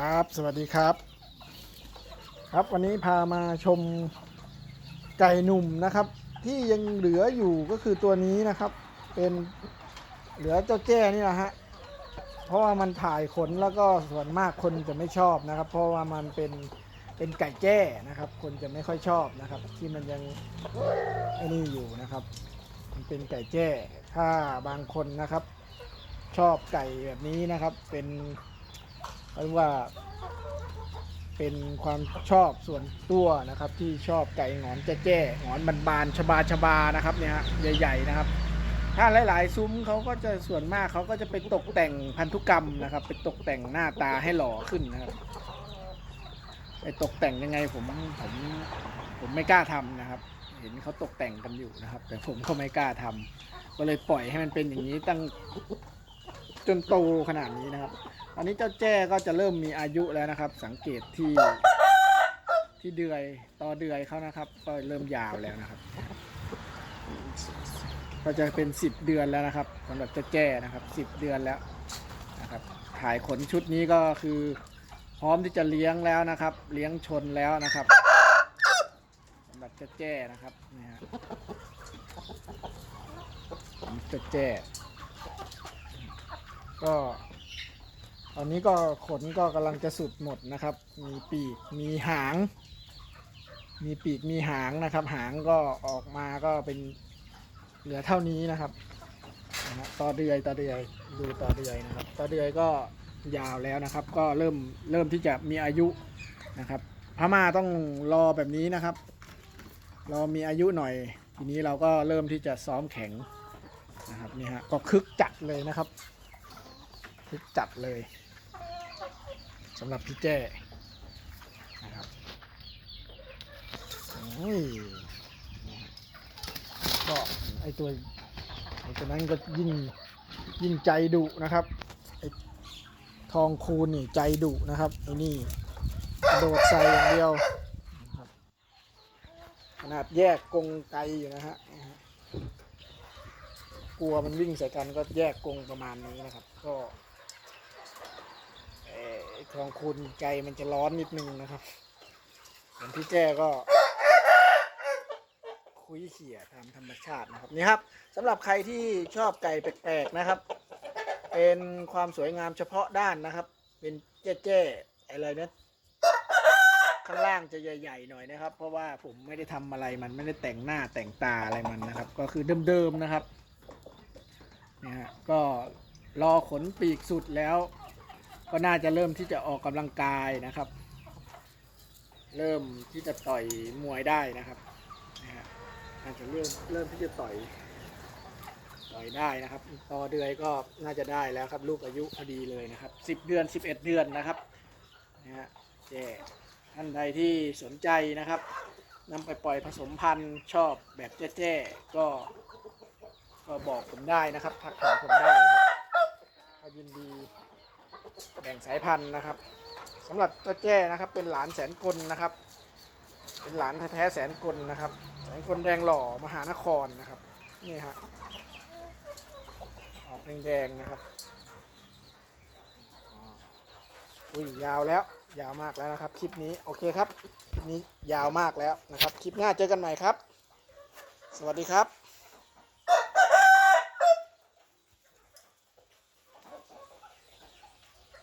ครับสวัสดีครับ ครับวันนี้พามาชมไก่หนุ่มนะครับ ที่ยังเหลืออยู่ก็คือตัวนี้นะครับ เป็นเหลือเจ้าแจ้นี่แหละฮะเพราะว่ามันถ่ายขนแล้วก็ส่วนมากคนจะไม่ชอบนะครับ เพราะว่ามันเป็นเป็นไก่แจ้นะครับ คนจะไม่ค่อยชอบนะครับ ที่มันยังไอ้นี่อยู่นะครับ มันเป็นไก่แจ้ถ้าบางคนนะครับ ชอบไก่แบบนี้นะครับเป็น เรียกว่า เป็นความชอบส่วนตัวนะครับ ที่ชอบไก่หงอนแจ้ๆหงอนบานๆชบาชบานะครับเนี่ยฮะใหญ่ ๆนะครับ ถ้าหลายๆ ซุ้มเขาก็จะส่วนมากเขาก็จะไปตกแต่งพันธุกรรมนะครับไปตกแต่งหน้าตาให้หล่อขึ้นนะครับไปตกแต่งยังไงผมผมผมไม่กล้าทำนะครับ เห็นเขาตกแต่งกันอยู่นะครับ แต่ผมก็ไม่กล้าทำก็เลยปล่อยให้มันเป็นอย่างนี้ตั้งจนโตขนาดนี้นะครับ อันนี้เจ้าแจ้ก็จะเริ่มมีอายุแล้วนะครับ สังเกตที่ที่เดือยต่อเดือยเขานะครับ ก็เริ่มยาวแล้วนะครับ ก็จะเป็น10เดือนแล้วนะครับสำหรับเจ้าแจ้นะครับ10เดือนแล้วนะครับ ถ่ายขนชุดนี้ก็คือ พร้อมที่จะเลี้ยงแล้วนะครับ เลี้ยงชนแล้วนะครับสำหรับเจ้าแจ้นะครับนี่ฮะเจ้าแจ้ก็ ตอนนี้ก็ขนก็กำลังจะสุดหมดนะครับ มีปีกมีหาง มีปีกมีหางนะครับ หางก็ออกมาก็เป็นเหลือเท่านี้นะครับนะต่อเดือยต่อเดือยดูต่อเดือยนะครับ ต่อเดือยก็ยาวแล้วนะครับ ก็เริ่มเริ่มที่จะมีอายุนะครับพม่าต้องรอแบบนี้นะครับ รอมีอายุหน่อย ทีนี้เราก็เริ่มที่จะซ้อมแข็งนะครับนี่ฮะก็คึกจัดเลยนะครับ คึกจัดเลย สำหรับพี่แจ้นะครับโอ้ยก็ไอตัวไอตัวนั้นก็ยิ่งยิ่งใจดุนะครับไอทองคูณนี่ใจดุนะครับไอนี่โดดใส่อย่างเดียวขนาดแยกกรงไกลอยู่นะฮะกลัวมันวิ่งใส่กันก็แยกกรงประมาณนี้นะครับ ก็ ทองคูณไก่มันจะร้อนนิดนึงนะครับส่วนพี่แจ้ก็ คุยเขี่ยตามธรรมชาตินะครับนี่ครับสำหรับใครที่ชอบไก่แปลกๆนะครับ เป็นความสวยงามเฉพาะด้านนะครับ เป็นแจ้ๆอะไรนะข้างล่างจะใหญ่ๆหน่อยนะครับ เพราะว่าผมไม่ได้ทำอะไรมันไม่ได้แต่งหน้าแต่งตาอะไรมันนะครับ ก็คือเดิมๆนะครับนี่ยฮะก็รอขนปีกสุดแล้ว ก็น่าจะเริ่มที่จะออกกำลังกายนะครับ เริ่มที่จะต่อยมวยได้นะครับนะฮะน่าจะเริ่มเริ่มที่จะต่อยต่อยได้นะครับต่อเดือยก็น่าจะได้แล้วครับ ลูกอายุพอดีเลยนะครับสิบเดือนสิบเอ็ดเดือนนะครับนะฮะแจ้ท่านใดที่สนใจนะครับนำไปปล่อยผสมพันธุ์ชอบแบบแจ้ๆก็ก็บอกผมได้นะครับทักหาผมได้นะครับยินดี แบ่งสายพันธุ์นะครับสำหรับเจ้าแจ้นะครับ เป็นหลานแสนกลนะครับ เป็นหลานแท้แสนกลนะครับ แสนกลแดงหล่อมหานครนะครับนี่ฮะออกแดงๆนะครับอุ้ยยาวแล้วยาวมากแล้วนะครับ คลิปนี้โอเคครับ คลิปนี้ยาวมากแล้วนะครับ คลิปหน้าเจอกันใหม่ครับ สวัสดีครับ